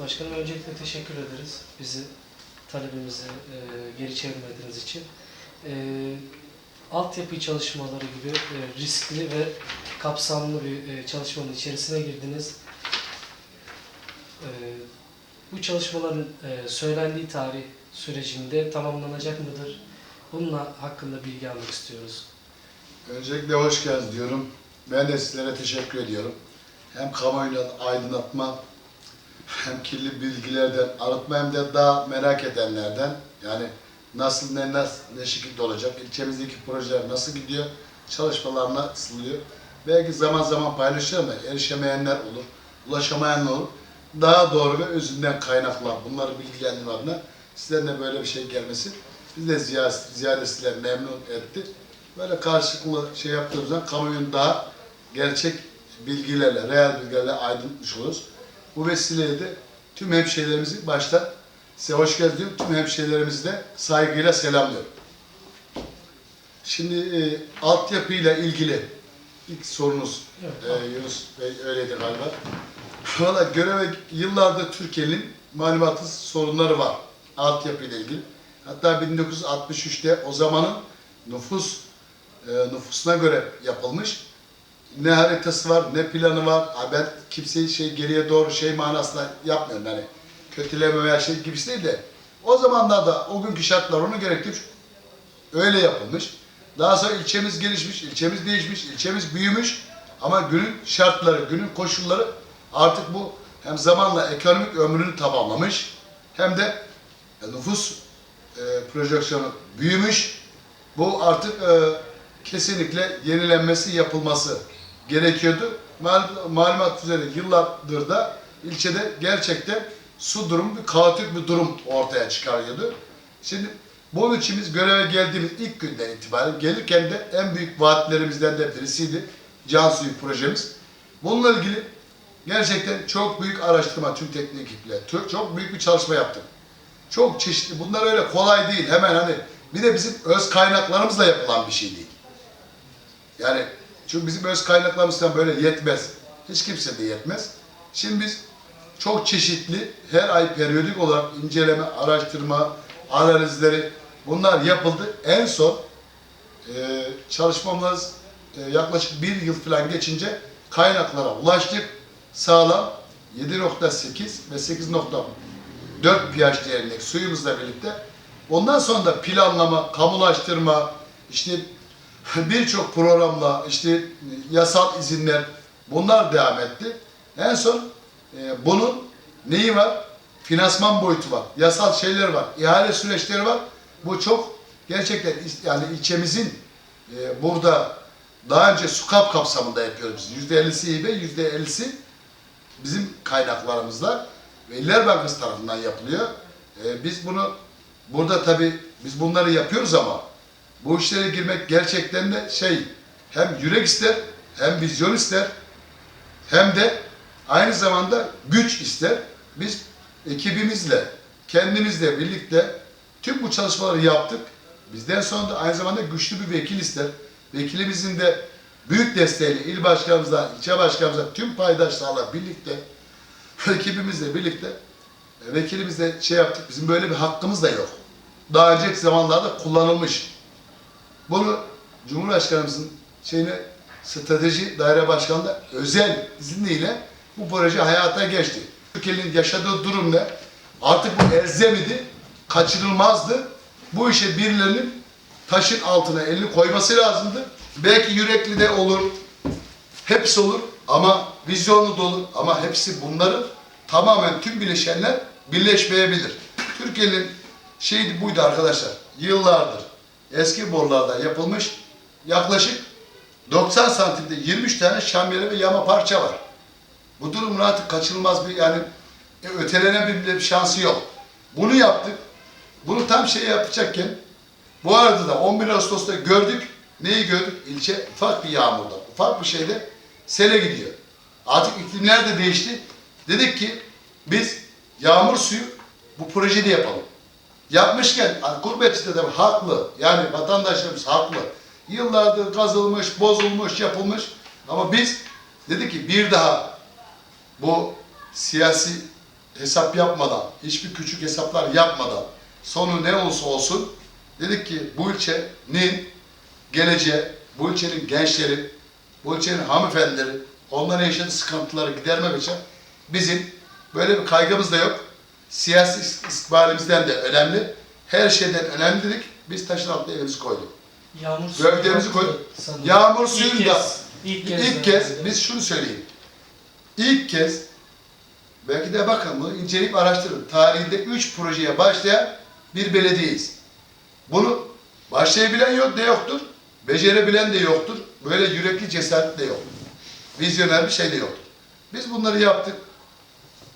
Başkanım öncelikle teşekkür ederiz. Bizi talebimizi e, geri çevirmediğiniz için. E, altyapı çalışmaları gibi e, riskli ve kapsamlı bir e, çalışmanın içerisine girdiniz. E, bu çalışmaların e, söylendiği tarih sürecinde tamamlanacak mıdır? Bununla hakkında bilgi almak istiyoruz. Öncelikle hoş geldiniz diyorum. Ben de sizlere teşekkür ediyorum. Hem kamuoyunu aydınlatma, hem kirli bilgilerden arıtma hem de daha merak edenlerden yani nasıl ne nasıl ne şekilde olacak, ilçemizdeki projeler nasıl gidiyor, çalışmalar nasıl Belki zaman zaman paylaşır ama erişemeyenler olur, ulaşamayanlar olur. Daha doğru ve özünden kaynaklar bunları bilgilendirme adına sizden de böyle bir şey gelmesi biz de ziyaret, ziyaretçiler memnun etti. Böyle karşılıklı şey yaptığımız zaman kamuoyunu daha gerçek bilgilerle, reel bilgilerle aydınlatmış oluruz. Bu vesileyle de tüm hemşehrilerimizi başta size hoş geldiniz diyorum. Tüm hemşehrilerimizi de saygıyla selamlıyorum. Şimdi e, altyapıyla ilgili ilk sorunuz Evet. e, Yunus Bey öyleydi galiba. Valla göreve yıllardır Türkiye'nin malumatı sorunları var altyapıyla ilgili. Hatta 1963'te o zamanın nüfus e, nüfusuna göre yapılmış. Ne haritası var, ne planı var. Ha ben kimseyi şey geriye doğru şey manasında yapmıyorum yani. Kötüleme veya şey gibisi değil de o zamanlarda o günkü şartlar onu gerektirmiş. Öyle yapılmış. Daha sonra ilçemiz gelişmiş, ilçemiz değişmiş, ilçemiz büyümüş. Ama günün şartları, günün koşulları artık bu hem zamanla ekonomik ömrünü tamamlamış hem de e, nüfus e, projeksiyonu büyümüş. Bu artık e, kesinlikle yenilenmesi, yapılması gerekiyordu. Mal- malumat üzere yıllardır da ilçede gerçekten su durumu bir kaotik bir durum ortaya çıkarıyordu. Şimdi bunun için biz göreve geldiğimiz ilk günden itibaren gelirken de en büyük vaatlerimizden de birisiydi. Can suyu projemiz. Bununla ilgili gerçekten çok büyük araştırma tüm teknik ekiple, çok- çok büyük bir çalışma yaptık. Çok çeşitli. Bunlar öyle kolay değil. Hemen hani bir de bizim öz kaynaklarımızla yapılan bir şey değil. Yani çünkü bizim öz kaynaklarımızdan böyle yetmez. Hiç kimse de yetmez. Şimdi biz çok çeşitli her ay periyodik olarak inceleme, araştırma, analizleri bunlar yapıldı. En son e, çalışmamız e, yaklaşık bir yıl falan geçince kaynaklara ulaştık. Sağlam 7.8 ve 8.4 pH değerindeki suyumuzla birlikte ondan sonra da planlama, kamulaştırma, işte birçok programla işte yasal izinler bunlar devam etti. En son e, bunun neyi var? Finansman boyutu var. Yasal şeyler var. ihale süreçleri var. Bu çok gerçekten yani ilçemizin e, burada daha önce SUKAP kapsamında yapıyoruz. Yüzde ellisi İBE, yüzde ellisi bizim kaynaklarımızla ve İller Bankası tarafından yapılıyor. E, biz bunu burada tabii biz bunları yapıyoruz ama bu işlere girmek gerçekten de şey hem yürek ister hem vizyon ister hem de aynı zamanda güç ister. Biz ekibimizle, kendimizle birlikte tüm bu çalışmaları yaptık. Bizden sonra da aynı zamanda güçlü bir vekil ister. Vekilimizin de büyük desteğiyle il başkanımızla, ilçe başkanımızla, tüm paydaşlarla birlikte, ekibimizle birlikte e, vekilimizle şey yaptık. Bizim böyle bir hakkımız da yok. Daha önceki zamanlarda kullanılmış. Bunu Cumhurbaşkanımızın şeyine strateji daire başkanı özel izniyle bu proje hayata geçti. Türkiye'nin yaşadığı durum ne? Artık bu elzem idi, kaçınılmazdı. Bu işe birilerinin taşın altına elini koyması lazımdı. Belki yürekli de olur, hepsi olur ama vizyonlu da olur ama hepsi bunların tamamen tüm bileşenler birleşmeyebilir. Türkiye'nin şeydi buydu arkadaşlar. Yıllardır eski borularda yapılmış yaklaşık 90 santimde 23 tane şambiyeli ve yama parça var. Bu durumun artık kaçınılmaz bir yani e, ötelenen bir, bir şansı yok. Bunu yaptık. Bunu tam şey yapacakken bu arada da 11 Ağustos'ta gördük. Neyi gördük? İlçe ufak bir yağmurda, ufak bir şeyde sele gidiyor. Artık iklimler de değişti. Dedik ki biz yağmur suyu bu projede yapalım. Yapmışken gurbetçide de haklı. Yani vatandaşlarımız haklı. Yıllardır kazılmış, bozulmuş, yapılmış. Ama biz dedik ki bir daha bu siyasi hesap yapmadan, hiçbir küçük hesaplar yapmadan, sonu ne olursa olsun dedik ki bu ilçenin geleceği, bu ilçenin gençleri, bu ilçenin hanımefendileri, onların yaşadığı sıkıntıları gidermek için bizim böyle bir kaygımız da yok. Siyasi istikbalimizden de önemli. Her şeyden önemli dedik. Biz taşın altına evimizi koyduk. Yağmur Gövdemizi koy- yoktu sanırım. Yağmur İlk suyunu kez- ilk İlk kez, kez, herhalde. biz şunu söyleyeyim. İlk kez belki de bakın bunu inceleyip araştırın. Tarihinde 3 projeye başlayan bir belediyeyiz. Bunu başlayabilen yok de yoktur. Becerebilen de yoktur. Böyle yürekli cesaret de yok. Vizyoner bir şey de yoktur. Biz bunları yaptık.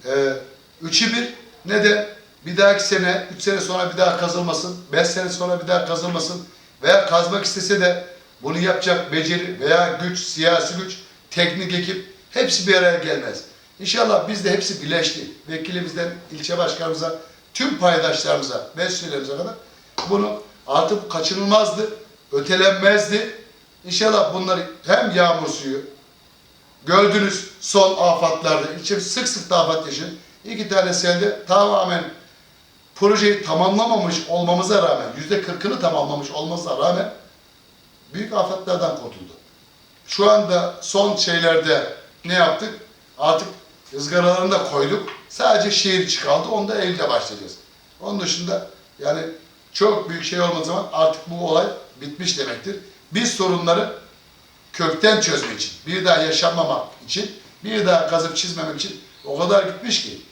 Ee, üçü bir. Ne de bir dahaki sene, üç sene sonra bir daha kazılmasın, beş sene sonra bir daha kazılmasın veya kazmak istese de bunu yapacak beceri veya güç, siyasi güç, teknik ekip hepsi bir araya gelmez. İnşallah biz de hepsi birleşti. Vekilimizden ilçe başkanımıza, tüm paydaşlarımıza, meclislerimize kadar bunu artık kaçınılmazdı, ötelenmezdi. İnşallah bunları hem yağmur suyu, Gördünüz son afatlarda, ilçemiz sık sık da afat yaşıyor. İki tane selde tamamen projeyi tamamlamamış olmamıza rağmen, yüzde kırkını tamamlamış olmamıza rağmen büyük afatlardan kurtuldu. Şu anda son şeylerde ne yaptık? Artık ızgaralarını da koyduk. Sadece şehir içi kaldı. Onu da Eylül'de başlayacağız. Onun dışında yani çok büyük şey olmadığı zaman artık bu olay bitmiş demektir. Biz sorunları kökten çözmek için, bir daha yaşanmamak için, bir daha kazıp çizmemek için o kadar gitmiş ki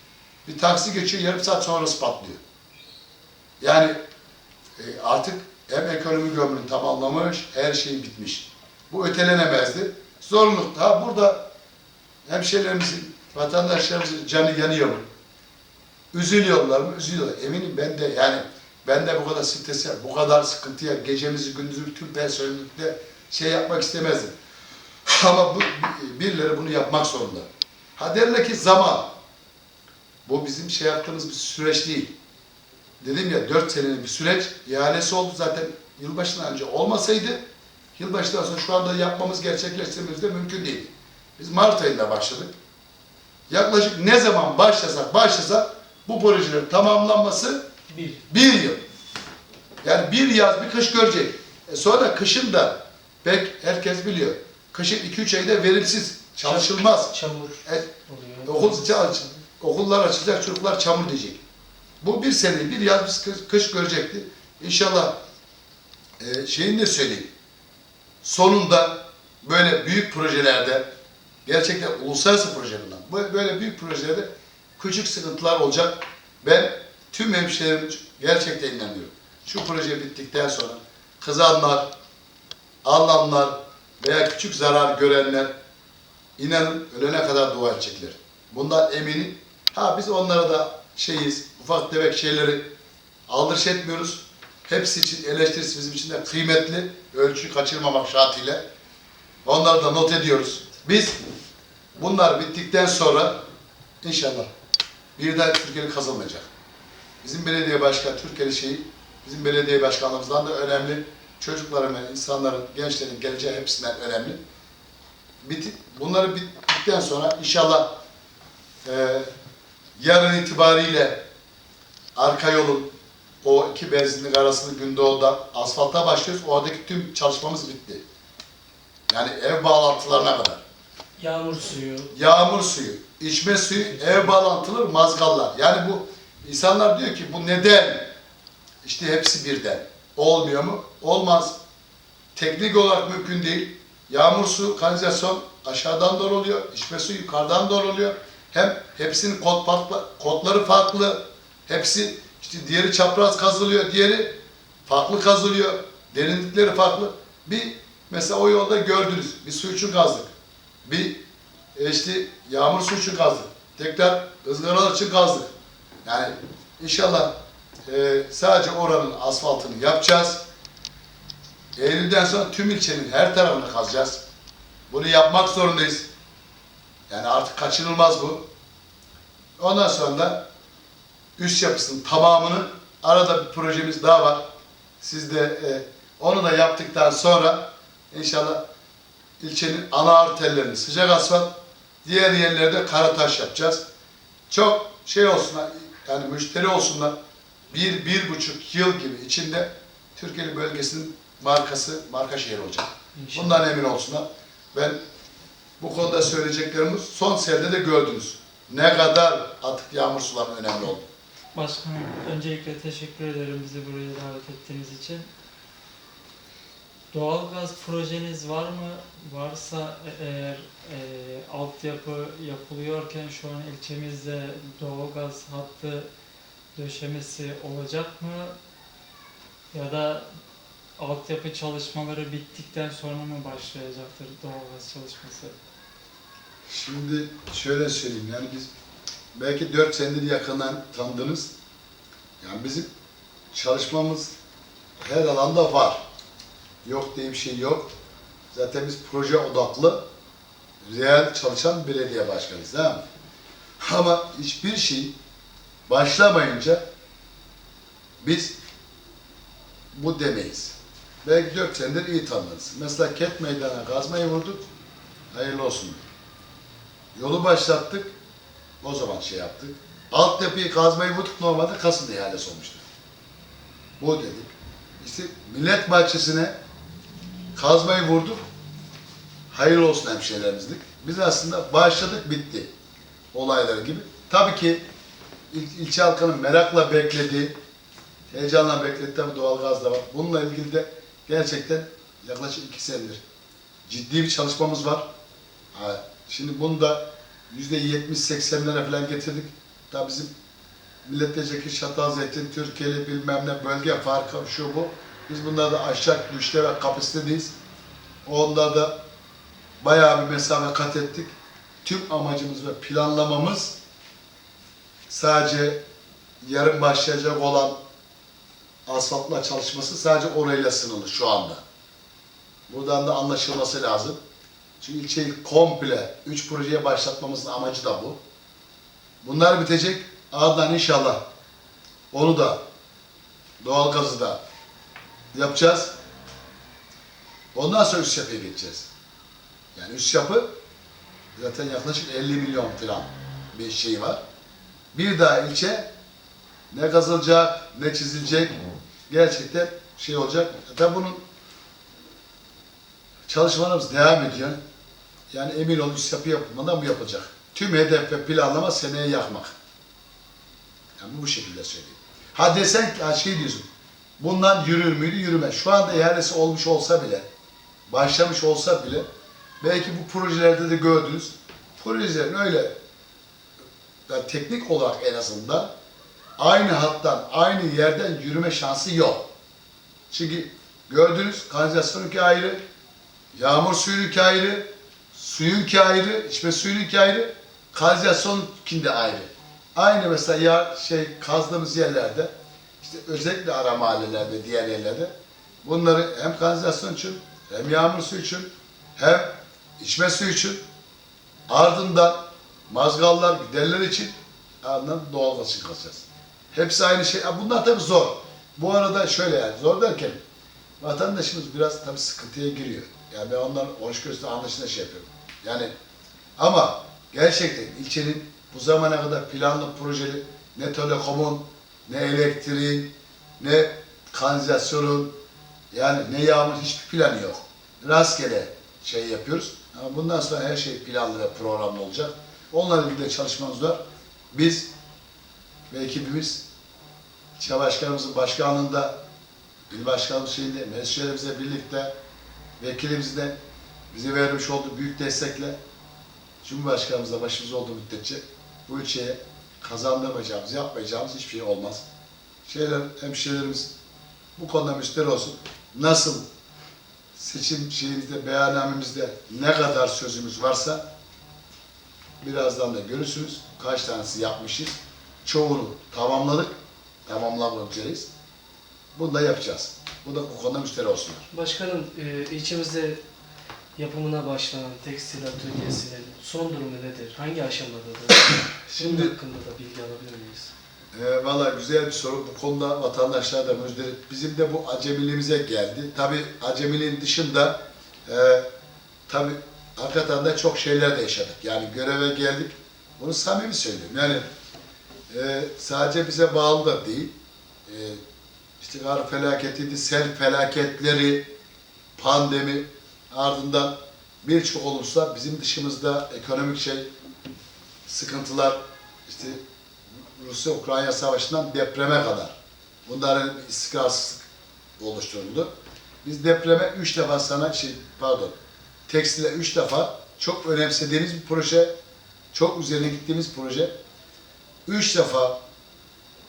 bir taksi geçiyor yarım saat sonrası patlıyor. Yani e, artık hem ekonomi gömrünü tamamlamış, her şey bitmiş. Bu ötelenemezdi. Zorunluluk. Ha burada hemşehrilerimizin, vatandaşlarımızın canı yanıyor mu? Üzülüyorlar mı? Üzülüyorlar. Eminim ben de yani ben de bu kadar strese, bu kadar sıkıntıya, gecemizi gündüzümüzü tüm personelikle şey yapmak istemezdim. Ama bu, birileri bunu yapmak zorunda. Ha derler ki zaman. Bu bizim şey yaptığımız bir süreç değil. Dedim ya dört senelik bir süreç. ihalesi oldu zaten yılbaşından önce olmasaydı yılbaşından sonra şu anda yapmamız, gerçekleştirmemiz de mümkün değil. Biz Mart ayında başladık. Yaklaşık ne zaman başlasak başlasak bu projelerin tamamlanması Bir. bir yıl. Yani bir yaz bir kış görecek. E sonra kışın da pek herkes biliyor. Kışın 2-3 ayda verimsiz, çalışılmaz. Çamur E, oluyor. okul, ça- okullar açılacak, çocuklar çamur diyecek. Bu bir sene, bir yaz bir kış, görecekti. İnşallah e, şeyini de söyleyeyim. Sonunda böyle büyük projelerde, gerçekten uluslararası projelerden, bu- böyle büyük projelerde küçük sıkıntılar olacak. Ben tüm hemşehrilerim gerçekten inanıyorum. Şu proje bittikten sonra kızanlar, ağlanlar veya küçük zarar görenler inanın ölene kadar dua edecekler. Bundan eminim. Ha biz onlara da şeyiz, ufak tefek şeyleri aldırış etmiyoruz. Hepsi için eleştirisi bizim için de kıymetli. Ölçüyü kaçırmamak şartıyla. Onları da not ediyoruz. Biz bunlar bittikten sonra inşallah bir daha Türkiye'nin kazanmayacak. Bizim belediye başkanı, Türkiye'nin şeyi, bizim belediye başkanlığımızdan da önemli. Çocukların ve insanların, gençlerin geleceği hepsinden önemli. Bunları bittikten sonra inşallah e, yarın itibariyle arka yolun o iki benzinlik arasında Gündoğdu'da asfalta başlıyoruz. Oradaki tüm çalışmamız bitti. Yani ev bağlantılarına kadar. Yağmur suyu. Yağmur suyu, içme suyu, ev bağlantıları, mazgallar. Yani bu insanlar diyor ki bu neden? İşte hepsi birden. Olmuyor mu? Olmaz. Teknik olarak mümkün değil. Yağmur su, kanalizasyon aşağıdan doğru oluyor. içme suyu yukarıdan doğru oluyor. Hem hepsinin kod farklı, kodları farklı. Hepsi işte diğeri çapraz kazılıyor, diğeri farklı kazılıyor. Derinlikleri farklı. Bir mesela o yolda gördünüz. Bir su için kazdık. Bir e işte yağmur suyu için kazdık. Tekrar ızgaralar için kazdık. Yani inşallah e, sadece oranın asfaltını yapacağız. Eylül'den sonra tüm ilçenin her tarafını kazacağız. Bunu yapmak zorundayız. Yani artık kaçınılmaz bu. Ondan sonra da üst yapısının tamamını arada bir projemiz daha var. Siz de e, onu da yaptıktan sonra inşallah ilçenin ana arterlerini sıcak asfalt, diğer yerlerde kara taş yapacağız. Çok şey olsunlar, yani müşteri olsunlar. Bir, bir buçuk yıl gibi içinde Türkiye'li bölgesinin markası, marka şehir olacak. İnşallah. Bundan emin olsunlar. Ben bu konuda söyleyeceklerimiz son selde de gördünüz. Ne kadar atık yağmur sularının önemli oldu. Başkanım, öncelikle teşekkür ederim bizi buraya davet ettiğiniz için. Doğalgaz projeniz var mı? Varsa e- eğer e, altyapı yapılıyorken şu an ilçemizde doğalgaz hattı döşemesi olacak mı? Ya da altyapı çalışmaları bittikten sonra mı başlayacaktır doğalgaz çalışması? Şimdi şöyle söyleyeyim yani biz belki 4 senedir yakından tanıdınız. Yani bizim çalışmamız her alanda var. Yok diye bir şey yok. Zaten biz proje odaklı, reel çalışan belediye başkanıyız değil mi? Ama hiçbir şey başlamayınca biz bu demeyiz. Belki 4 senedir iyi tanıdınız. Mesela Ket Meydanı'na gazmayı vurduk. Hayırlı olsun. Yolu başlattık. O zaman şey yaptık. Altyapıyı kazmayı vurduk normalde Kasım ihalesi olmuştu. Bu dedik. İşte millet bahçesine kazmayı vurduk. Hayırlı olsun hemşehrilerimizdik. Biz aslında başladık bitti. Olaylar gibi. Tabii ki il, ilçe halkının merakla beklediği, heyecanla beklediği tabii doğalgaz da var. Bununla ilgili de gerçekten yaklaşık iki senedir ciddi bir çalışmamız var. Şimdi bunu da yüzde yetmiş seksenlere falan getirdik. Tabii bizim milletvekili Çatalzeytin, Türkiye'li bilmem ne bölge farkı şu bu. Biz bunlarda aşağı güçte ve kapasitedeyiz. Onda da bayağı bir mesafe kat ettik. Tüm amacımız ve planlamamız sadece yarın başlayacak olan asfaltla çalışması sadece orayla sınırlı şu anda. Buradan da anlaşılması lazım. Çünkü ilçeyi komple 3 projeye başlatmamızın amacı da bu. Bunlar bitecek. Ardından inşallah onu da doğalgazı da yapacağız. Ondan sonra üst yapıya geçeceğiz. Yani üst yapı zaten yaklaşık 50 milyon falan bir şey var. Bir daha ilçe ne kazılacak, ne çizilecek gerçekten şey olacak. Zaten bunun çalışmalarımız devam ediyor. Yani emin olun yapı yapılmadan bu yapılacak. Tüm hedef ve planlama seneye yakmak. Yani bu şekilde söyleyeyim. Ha desen ki şey diyorsun. Bundan yürür müydü yürümez. Şu anda ihalesi olmuş olsa bile, başlamış olsa bile belki bu projelerde de gördünüz. Projelerin öyle yani teknik olarak en azından aynı hattan, aynı yerden yürüme şansı yok. Çünkü gördünüz kanalizasyonunki ayrı, yağmur suyununki ayrı, suyunki ayrı, içme suyununki ayrı, kanalizasyonunki ayrı. Aynı mesela ya şey kazdığımız yerlerde, işte özellikle ara mahallelerde, diğer yerlerde bunları hem kanalizasyon için, hem yağmur suyu için, hem içme suyu için, ardından mazgallar, giderler için, ardından doğalgaz için kazacağız. Hepsi aynı şey. Bunlar tabii zor. Bu arada şöyle yani, zor derken vatandaşımız biraz tabii sıkıntıya giriyor. Yani ben onların hoşgörüsü anlayışına şey yapıyorum. Yani ama gerçekten ilçenin bu zamana kadar planlı projeli ne telekomun, ne elektriğin, ne kanalizasyonun, yani ne yağmur hiçbir planı yok. Rastgele şey yapıyoruz. Ama bundan sonra her şey planlı ve programlı olacak. Onlarla ilgili çalışmamız var. Biz ve ekibimiz ilçe başkanımızın başkanlığında, il başkanımız şeyinde, meclislerimizle birlikte, vekilimizle bize vermiş olduğu büyük destekle Cumhurbaşkanımız da başımızda olduğu müddetçe bu ilçeye kazandırmayacağımız, yapmayacağımız hiçbir şey olmaz. Şeyler, hemşehrilerimiz bu konuda müşteri olsun. Nasıl seçim şeyimizde, beyannamemizde ne kadar sözümüz varsa birazdan da görürsünüz. Kaç tanesi yapmışız. Çoğunu tamamladık. Tamamlamak üzereyiz. Bunu da yapacağız. Bu da bu konuda müşteri olsunlar. Başkanım, e, ilçemizde yapımına başlanan tekstil atölyesinin son durumu nedir? Hangi aşamadadır? Bunun Şimdi hakkında da bilgi alabilir miyiz? E, Valla güzel bir soru. Bu konuda vatandaşlar da müjdelik. Bizim de bu acemiliğimize geldi. Tabi acemiliğin dışında e, tabi hakikaten de çok şeyler de yaşadık. Yani göreve geldik. Bunu samimi söylüyorum. Yani e, sadece bize bağlı da değil. E, işte kar felaketiydi, sel felaketleri, pandemi ardından birçok olursa bizim dışımızda ekonomik şey sıkıntılar işte Rusya-Ukrayna savaşından depreme kadar bunların istikrarsızlık oluşturuldu. Biz depreme üç defa sana şey pardon tekstile üç defa çok önemsediğimiz bir proje, çok üzerine gittiğimiz proje. Üç defa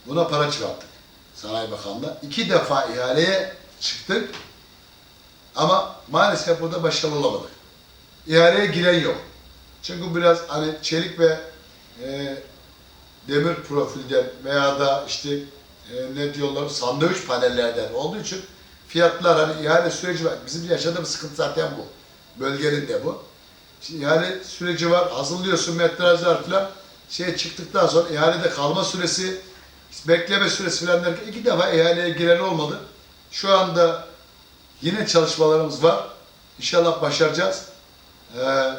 buna para çıkarttık Sanayi Bakanlığı. İki defa ihaleye çıktık ama maalesef burada başarılı olamadık. İhaleye giren yok. Çünkü biraz hani çelik ve e, demir profilden veya da işte e, ne diyorlar sandviç panellerden olduğu için fiyatlar hani ihale süreci var. Bizim yaşadığımız sıkıntı zaten bu. Bölgenin de bu. Şimdi ihale süreci var. Hazırlıyorsun metrajlar falan. Şey çıktıktan sonra ihalede kalma süresi, bekleme süresi falan derken iki defa ihaleye giren olmadı. Şu anda yine çalışmalarımız var. İnşallah başaracağız. Ee,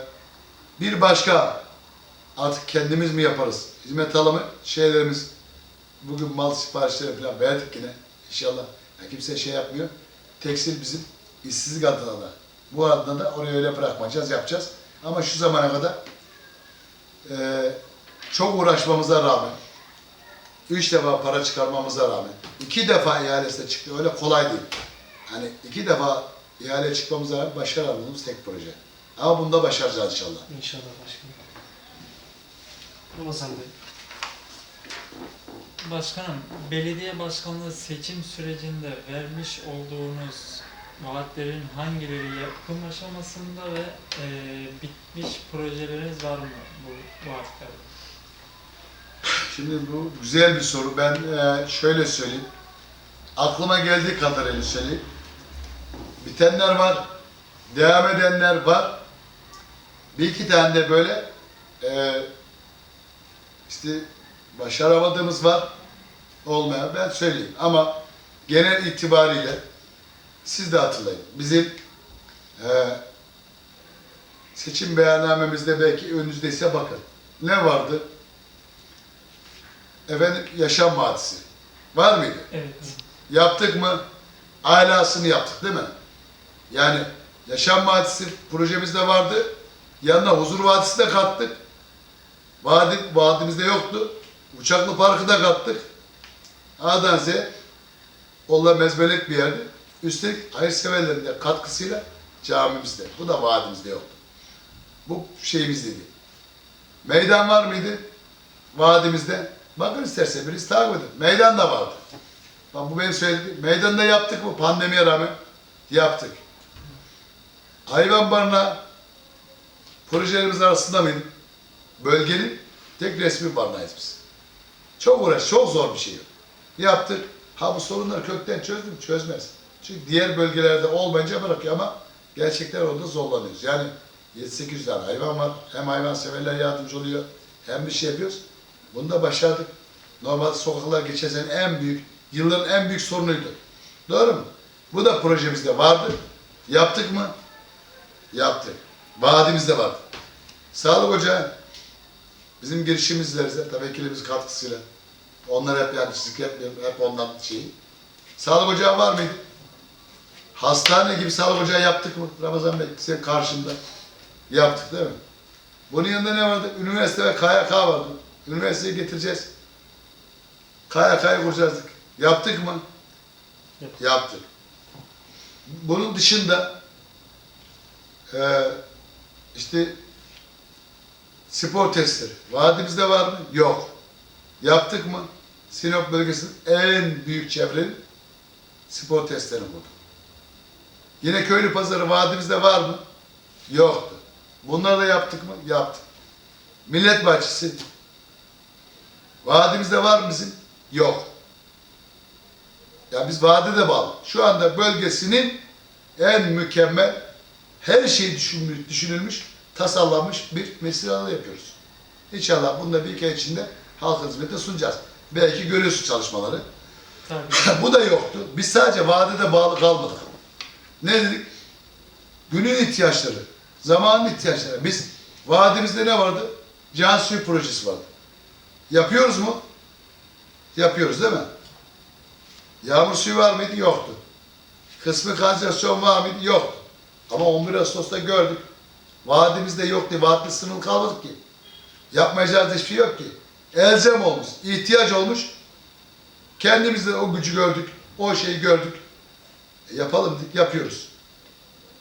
bir başka artık kendimiz mi yaparız? Hizmet alımı şeylerimiz bugün mal siparişleri falan verdik yine inşallah. Ya kimse şey yapmıyor. Tekstil bizim işsizlik adına da. Bu adına da oraya öyle bırakmayacağız, yapacağız. Ama şu zamana kadar eee, çok uğraşmamıza rağmen, üç defa para çıkarmamıza rağmen, iki defa ihalesine çıktı. Öyle kolay değil. Hani iki defa ihale çıkmamıza rağmen başaramadığımız tek proje. Ama bunda başaracağız inşallah. İnşallah başkanım. Ramazan Bey. Başkanım, belediye başkanlığı seçim sürecinde vermiş olduğunuz vaatlerin hangileri yapım aşamasında ve e, bitmiş projeleriniz var mı bu vaatler? Şimdi bu güzel bir soru. Ben eee, şöyle söyleyeyim. Aklıma geldiği kadarıyla söyleyeyim. Bitenler var, devam edenler var. Bir iki tane de böyle eee, işte başaramadığımız var. Olmayan ben söyleyeyim. Ama genel itibariyle siz de hatırlayın. Bizim eee, seçim beyannamemizde belki önünüzdeyse bakın. Ne vardı? Efendim yaşam vadisi. Var mıydı? Evet. Yaptık mı? Alasını yaptık değil mi? Yani yaşam vadisi projemizde vardı. Yanına huzur vadisi de kattık. Vadi, vadimizde yoktu. Uçaklı parkı da kattık. A'dan Z'ye Olla mezbelik bir yerdi. Üstelik hayırseverlerin de katkısıyla camimizde. Bu da vadimizde yoktu. Bu şeyimizdeydi. Meydan var mıydı? Vadimizde. Bakın isterse birisi takip edin. Meydan da vardı. Bak bu benim söylediğim. Meydanda yaptık mı pandemiye rağmen? Yaptık. Hayvan barınağı projelerimiz arasında mıydı? Bölgenin tek resmi barınağıyız biz. Çok uğraş, çok zor bir şey. Yaptık. Ha bu sorunları kökten çözdüm, çözmez. Çünkü diğer bölgelerde olmayınca bırakıyor ama gerçekten orada zorlanıyoruz. Yani 7-800 tane hayvan var. Hem hayvan severler yardımcı oluyor, hem bir şey yapıyoruz. Bunu da başardık. Normalde sokaklar sene en büyük, yılların en büyük sorunuydu. Doğru mu? Bu da projemizde vardı. Yaptık mı? Yaptık. Vaadimizde vardı. Sağlık Ocağı bizim girişimizle, tabii vekilimizin katkısıyla onlar hep çizik yapmıyorum, hep ondan şeyi. Sağlık Ocağı var mıydı? Hastane gibi sağlık ocağı yaptık mı? Ramazan Bey senin karşında. Yaptık değil mi? Bunun yanında ne vardı? Üniversite ve KYK vardı. Üniversiteyi getireceğiz. KYK'yı kuracaktık. Yaptık mı? Yaptık. Yaptık. Bunun dışında eee işte spor testleri. Vadimizde var mı? Yok. Yaptık mı? Sinop bölgesinin en büyük çevrenin spor testlerini kurduk. Yine köylü pazarı vadimizde var mı? Yoktu. Bunları da yaptık mı? Yaptık. Millet bahçesi vadimizde var mı bizim? Yok. Ya biz vade de bağlı. Şu anda bölgesinin en mükemmel her şey düşünülmüş, düşünülmüş tasarlanmış bir mesire alanı yapıyoruz. İnşallah bunu da bir ay içinde halk hizmete sunacağız. Belki görüyorsun çalışmaları. Tabii. Bu da yoktu. Biz sadece vadede bağlı kalmadık. Ne dedik? Günün ihtiyaçları, zamanın ihtiyaçları. Biz vadimizde ne vardı? Can suyu projesi vardı. Yapıyoruz mu? yapıyoruz değil mi? Yağmur suyu var mıydı? Yoktu. Kısmı kanalizasyon var mıydı? Yoktu. Ama 11 Ağustos'ta gördük. Vaadimizde yok diye, vaatli sınırlı kalmadık ki. Yapmayacağız hiçbir şey yok ki. Elzem olmuş, ihtiyaç olmuş. Kendimiz de o gücü gördük, o şeyi gördük. E, yapalım dedik, yapıyoruz.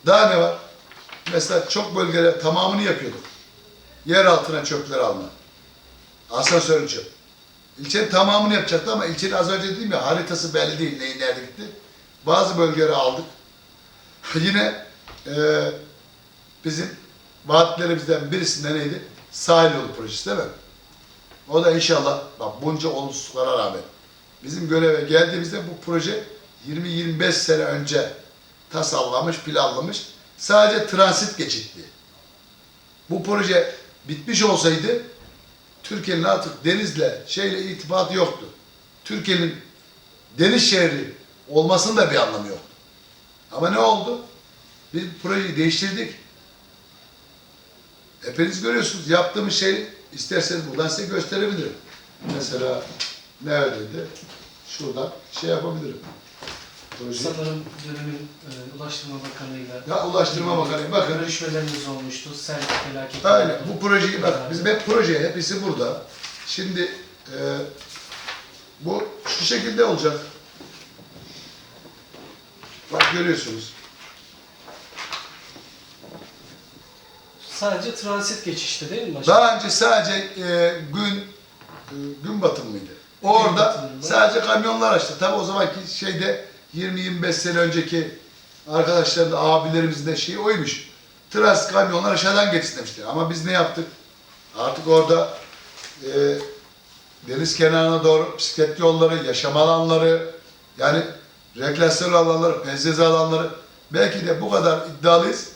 Daha ne var? Mesela çok bölgeler tamamını yapıyorduk. Yer altına çöpler alma. Asansörün çöp. İlçenin tamamını yapacaktı ama ilçenin az önce dedim ya haritası belli değil neyin nerede gitti. Bazı bölgeleri aldık. Yine e, bizim vaatlerimizden birisinde neydi? Sahil yolu projesi değil mi? O da inşallah bak bunca olumsuzluklara rağmen bizim göreve geldiğimizde bu proje 20-25 sene önce tasarlanmış, planlamış. Sadece transit geçitti. Bu proje bitmiş olsaydı Türkiye'nin artık denizle şeyle irtibatı yoktu. Türkiye'nin deniz şehri olmasının da bir anlamı yoktu. Ama ne oldu? Biz projeyi değiştirdik. Hepiniz görüyorsunuz yaptığımız şey isterseniz buradan size gösterebilirim. Mesela neredeydi? Şuradan şey yapabilirim. Projeyi. Sanırım dönemin e, Ulaştırma Bakanı'yla Ya Ulaştırma Bakanı bakın. görüşmelerimiz olmuştu. Sel felaketi. Aynen. oldu. Bu projeyi bak bizim hep proje hepsi burada. Şimdi e, bu şu şekilde olacak. Bak görüyorsunuz. Sadece transit geçişti değil mi başkanım? Daha önce sadece e, gün e, gün batımı mıydı? Orada sadece kamyonlar açtı. Tabi o zamanki şeyde 20-25 sene önceki arkadaşların da abilerimizin de şeyi oymuş. Transit kamyonlar aşağıdan geçsin demişler. Ama biz ne yaptık? Artık orada e, deniz kenarına doğru bisiklet yolları, yaşam alanları, yani rekreasyon alanları, penzeze alanları belki de bu kadar iddialıyız.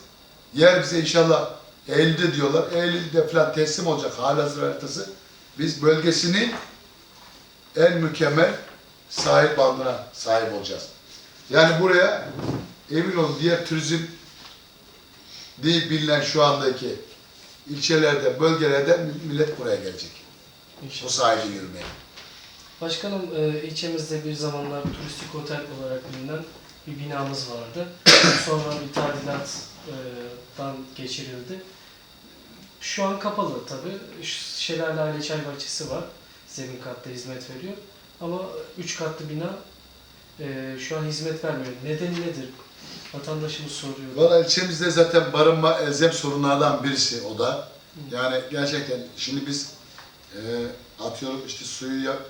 Yer bize inşallah Eylül'de diyorlar. Eylül'de falan teslim olacak halihazır haritası. Biz bölgesinin en mükemmel sahil bandına sahip olacağız. Yani buraya emin olun diğer turizm değil bilinen şu andaki ilçelerde, bölgelerde millet buraya gelecek. O İnşallah. sahilde yürümeye. Başkanım e, ilçemizde bir zamanlar turistik otel olarak bilinen bir binamız vardı. Sonra bir tadilattan geçirildi. Şu an kapalı tabii. Şelale Aile Çay Bahçesi var. Zemin katta hizmet veriyor. Ama üç katlı bina e, şu an hizmet vermiyor. Nedeni nedir? Vatandaşımız soruyor. Valla ilçemizde zaten barınma elzem sorunlardan birisi o da. Yani gerçekten şimdi biz e, atıyorum işte suyu yap,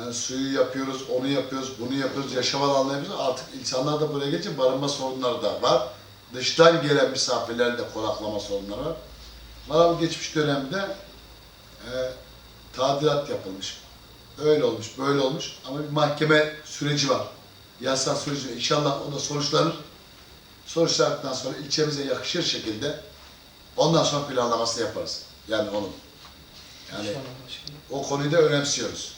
yani suyu yapıyoruz, onu yapıyoruz, bunu yapıyoruz, yaşam alanları yapıyoruz. Artık insanlar da buraya gelince barınma sorunları da var. Dıştan gelen misafirlerin de konaklama sorunları var. Valla bu geçmiş dönemde e, tadilat yapılmış. Öyle olmuş, böyle olmuş ama bir mahkeme süreci var. Yasal süreci var. İnşallah o da sonuçlanır. Sonuçlandıktan sonra ilçemize yakışır şekilde ondan sonra planlamasını yaparız. Yani onun. Yani o konuyu da önemsiyoruz.